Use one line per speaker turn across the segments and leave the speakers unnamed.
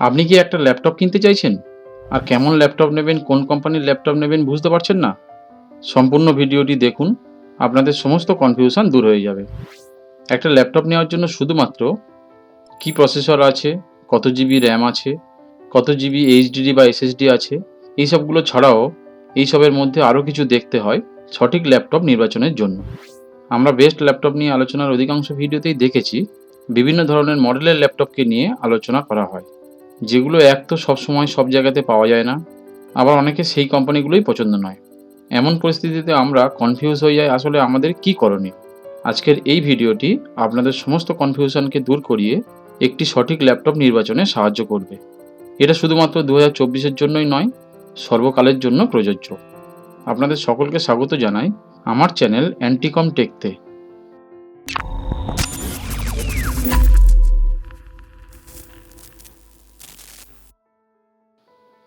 আপনি কি একটা ল্যাপটপ কিনতে চাইছেন? আর কেমন ল্যাপটপ নেবেন, কোন কোম্পানির ল্যাপটপ নেবেন বুঝতে পারছেন না? সম্পূর্ণ ভিডিওটি দেখুন, আপনাদের সমস্ত কনফিউশন দূর হয়ে যাবে। একটা ল্যাপটপ নেওয়ার জন্য শুধুমাত্র কি প্রসেসর আছে, কত জিবি র্যাম আছে, কত জিবি এইচডিডি বা এসএসডি আছে, এই সবগুলো ছাড়াও এইসবের মধ্যে আরও কিছু দেখতে হয় সঠিক ল্যাপটপ নির্বাচনের জন্য। আমরা বেস্ট ল্যাপটপ নিয়ে আলোচনার অধিকাংশ ভিডিওতেই দেখেছি, বিভিন্ন ধরনের মডেলের ল্যাপটপকে নিয়ে আলোচনা করা হয়। যেগুলো এক তো সবসময় সব জায়গাতে পাওয়া যায় না, আবার অনেকে সেই কোম্পানিগুলোই পছন্দ নয়। এমন পরিস্থিতিতে আমরা কনফিউজ হয়ে যাই আসলে আমাদের কি করণীয়। আজকের এই ভিডিওটি আপনাদের সমস্ত কনফিউশনকে দূর করিয়ে একটি সঠিক ল্যাপটপ নির্বাচনে সাহায্য করবে। এটা শুধুমাত্র দু হাজার জন্যই নয়, সর্বকালের জন্য প্রযোজ্য। আপনাদের সকলকে স্বাগত জানাই আমার চ্যানেল অ্যান্টিকম টেকতে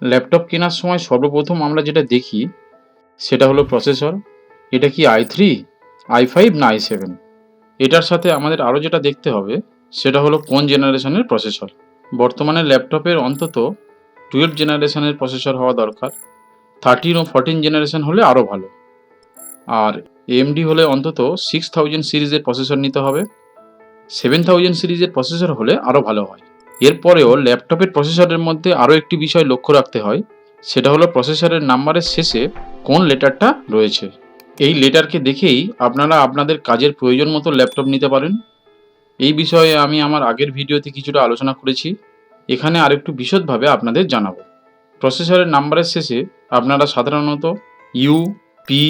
ল্যাপটপ কেনার সময় সর্বপ্রথম আমরা যেটা দেখি, সেটা হলো প্রসেসর। এটা কি আই থ্রি আই ফাইভ না আই সেভেন এটার সাথে আমাদের আরও যেটা দেখতে হবে, সেটা হলো কোন জেনারেশনের প্রসেসর? বর্তমানে ল্যাপটপের অন্তত টুয়েলভ জেনারেশনের প্রসেসর হওয়া দরকার। থার্টিন ও ফোরটিন জেনারেশন হলে আরও ভালো। আর এমডি হলে অন্তত সিক্স থাউজেন্ড সিরিজের প্রসেসর নিতে হবে। সেভেন থাউজেন্ড সিরিজের প্রসেসর হলে আরও ভালো হয়। এরপরেও ল্যাপটপের প্রসেসরের মধ্যে আরও একটি বিষয় লক্ষ্য রাখতে হয়, সেটা হলো প্রসেসরের নাম্বারের শেষে কোন লেটারটা রয়েছে। এই লেটারকে দেখেই আপনারা আপনাদের কাজের প্রয়োজন মতো ল্যাপটপ নিতে পারেন। এই বিষয়ে আমি আমার আগের ভিডিওতে কিছুটা আলোচনা করেছি, এখানে আরেকটু বিশদভাবে আপনাদের জানাব। প্রসেসরের নাম্বারের শেষে আপনারা সাধারণত U P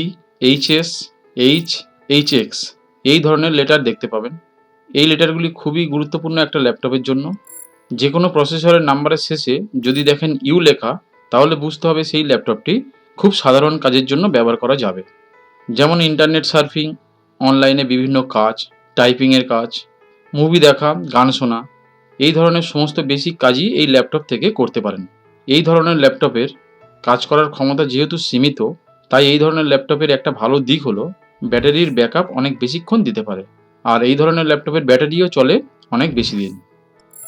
HS H H X এই ধরনের লেটার দেখতে পাবেন। এই লেটারগুলি খুবই গুরুত্বপূর্ণ একটা ল্যাপটপের জন্য। যে কোনো প্রসেসরের নাম্বারের শেষে যদি দেখেন ইউ লেখা, তাহলে বুঝতে হবে সেই ল্যাপটপটি খুব সাধারণ কাজের জন্য ব্যবহার করা যাবে। যেমন ইন্টারনেট সার্ফিং, অনলাইনে বিভিন্ন কাজ টাইপিংয়ের কাজ, মুভি দেখা, গান শোনা, এই ধরনের সমস্ত বেসিক কাজই এই ল্যাপটপ থেকে করতে পারেন। এই ধরনের ল্যাপটপের কাজ করার ক্ষমতা যেহেতু সীমিত, তাই এই ধরনের ল্যাপটপের একটা ভালো দিক হলো ব্যাটারির ব্যাকআপ অনেক বেশিক্ষণ দিতে পারে। আর এই ধরনের ল্যাপটপের ব্যাটারিও চলে অনেক বেশি দিন।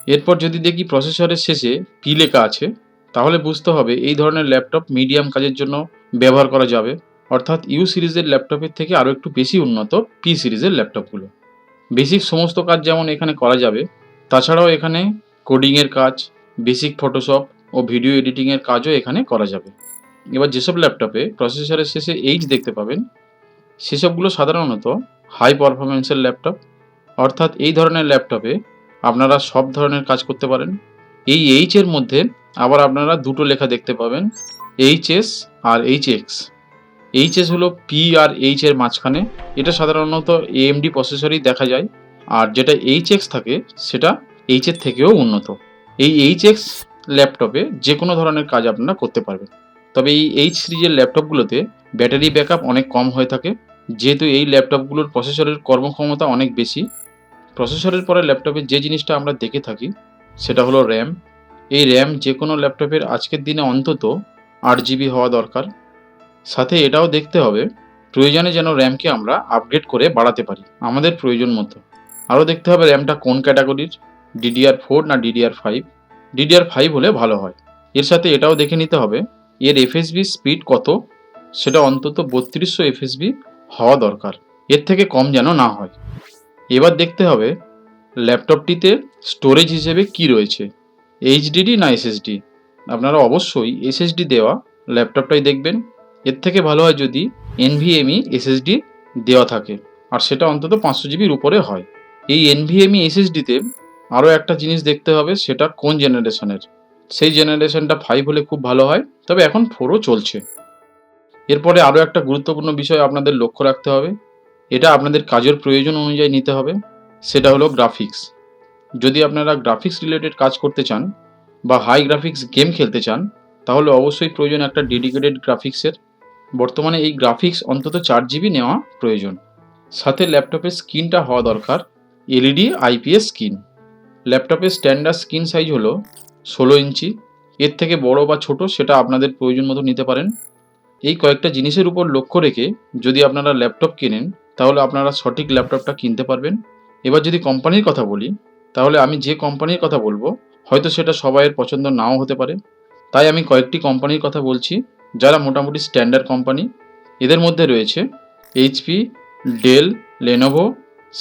এরপর যদি দেখি প্রসেসরের শেষে পি লেখা আছে, তাহলে বুঝতে হবে এই ধরনের ল্যাপটপ মিডিয়াম কাজের জন্য ব্যবহার করা যাবে। অর্থাৎ ইউ সিরিজের ল্যাপটপের থেকে আরও একটু বেশি উন্নত পি সিরিজের ল্যাপটপগুলো। বেসিক সমস্ত কাজ যেমন এখানে করা যাবে, তাছাড়াও এখানে কোডিংয়ের কাজ, বেসিক ফটোশপ ও ভিডিও এডিটিংয়ের কাজও এখানে করা যাবে। এবার যেসব ল্যাপটপে প্রসেসরের শেষে এইচ দেখতে পাবেন, সেসবগুলো সাধারণত হাই পারফরমেন্সের ল্যাপটপ। অর্থাৎ এই ধরনের ল্যাপটপে আপনারা সব ধরনের কাজ করতে পারেন। এই এইচ এর মধ্যে আবার আপনারা দুটো লেখা দেখতে পাবেন এইচএস আর এইচ এক্স এইচএস হলো পি আর এইচ এর মাঝখানে। এটা সাধারণত এএমডি প্রসেসরই দেখা যায়। আর যেটা এইচ এক্স থাকে, সেটা এইচ এর থেকেও উন্নত। এই এইচ এক্স ল্যাপটপে যে কোনো ধরনের কাজ আপনারা করতে পারবেন। তবে এই এইচ সিরিজের ল্যাপটপগুলোতে ব্যাটারি ব্যাকআপ অনেক কম হয়ে থাকে। যেহেতু এই ল্যাপটপগুলোর প্রসেসরের কর্মক্ষমতা অনেক বেশি প্রসেসরের পরে ল্যাপটপে যে জিনিসটা আমরা দেখে থাকি, সেটা হলো র্যাম এই র্যাম যে কোনো ল্যাপটপের আজকের দিনে অন্তত আট জিবি হওয়া দরকার। সাথে এটাও দেখতে হবে, প্রয়োজনে যেন র্যামকে আমরা আপগ্রেড করে বাড়াতে পারি, আমাদের প্রয়োজন মতো। আরও দেখতে হবে র্যামটা কোন ক্যাটাগরির ডিডিআর ফোর না ডিডিআর ফাইভ ডিডিআর ফাইভ হলে ভালো হয়। এর সাথে এটাও দেখে নিতে হবে, এর এফএসবি স্পিড কত? সেটা অন্তত বত্রিশশো এফএসবি হওয়া দরকার। এর থেকে কম যেন না হয়। এবার দেখতে হবে ল্যাপটপটিতে স্টোরেজ হিসেবে কি রয়েছে। এইচডিডি না এসএসডি আপনারা অবশ্যই এসএসডি দেওয়া ল্যাপটপটাই দেখবেন। এর থেকে ভালো হয় যদি এনভিএমই এসএসডি দেওয়া থাকে। আর সেটা অন্তত পাঁচশো জিবির উপরে হয়। এই এনভিএমই এসএসডিতে আরও একটা জিনিস দেখতে হবে, সেটা কোন জেনারেশনের সেই জেনারেশনটা ফাইভ হলে খুব ভালো হয়, তবে এখন ফোরও চলছে। এরপরে আরও একটা গুরুত্বপূর্ণ বিষয় আপনাদের লক্ষ্য রাখতে হবে। এটা আপনাদের কাজের প্রয়োজন অনুযায়ী নিতে হবে। সেটা হলো গ্রাফিক্স যদি আপনারা গ্রাফিক্স রিলেটেড কাজ করতে চান বা হাই গ্রাফিক্স গেম খেলতে চান, তাহলে অবশ্যই প্রয়োজন একটা ডেডিকেটেড গ্রাফিক্সের বর্তমানে এই গ্রাফিক্স অন্তত চার জিবি নেওয়া প্রয়োজন। সাথে ল্যাপটপের স্ক্রিনটা হওয়া দরকার এলইডি আইপিএস স্ক্রিন ল্যাপটপের স্ট্যান্ডার্ড স্ক্রিন সাইজ হলো ষোলো ইঞ্চি। এর থেকে বড় বা ছোট সেটা আপনাদের প্রয়োজন মতো নিতে পারেন। এই কয়েকটা জিনিসের উপর লক্ষ্য রেখে যদি আপনারা ল্যাপটপ কেনেন তাহলে আপনারা সঠিক ল্যাপটপটা কিনতে পারবেন। এবার যদি কোম্পানির কথা বলি, তাহলে আমি যে কোম্পানির কথা বলব, হয়তো সেটা সবাইয়ের পছন্দ নাও হতে পারে। তাই আমি কয়েকটি কোম্পানির কথা বলছি, যারা মোটামুটি স্ট্যান্ডার্ড কোম্পানি। এদের মধ্যে রয়েছে HP, Dell, Lenovo,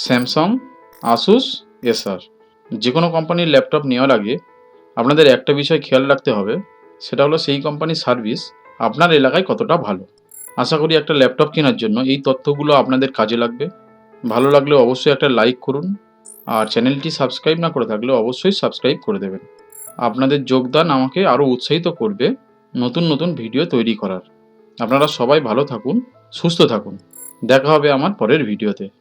Samsung, Asus Acer যে কোনো কোম্পানির ল্যাপটপ নেওয়ার আগে আপনাদের একটা বিষয় খেয়াল রাখতে হবে, সেটা হলো সেই কোম্পানির সার্ভিস আপনার এলাকায় কতটা ভালো। আশা করি একটা ল্যাপটপ কেনার জন্য এই তথ্যগুলো আপনাদের কাজে লাগবে। ভালো লাগলে অবশ্যই একটা লাইক করুন আর চ্যানেলটি সাবস্ক্রাইব না করে থাকলে অবশ্যই সাবস্ক্রাইব করে দেবেন। আপনাদের যোগদান আমাকে আরও উৎসাহিত করবে নতুন নতুন ভিডিও তৈরি করার। আপনারা সবাই ভালো থাকুন, সুস্থ থাকুন। দেখা হবে আমার পরের ভিডিওতে।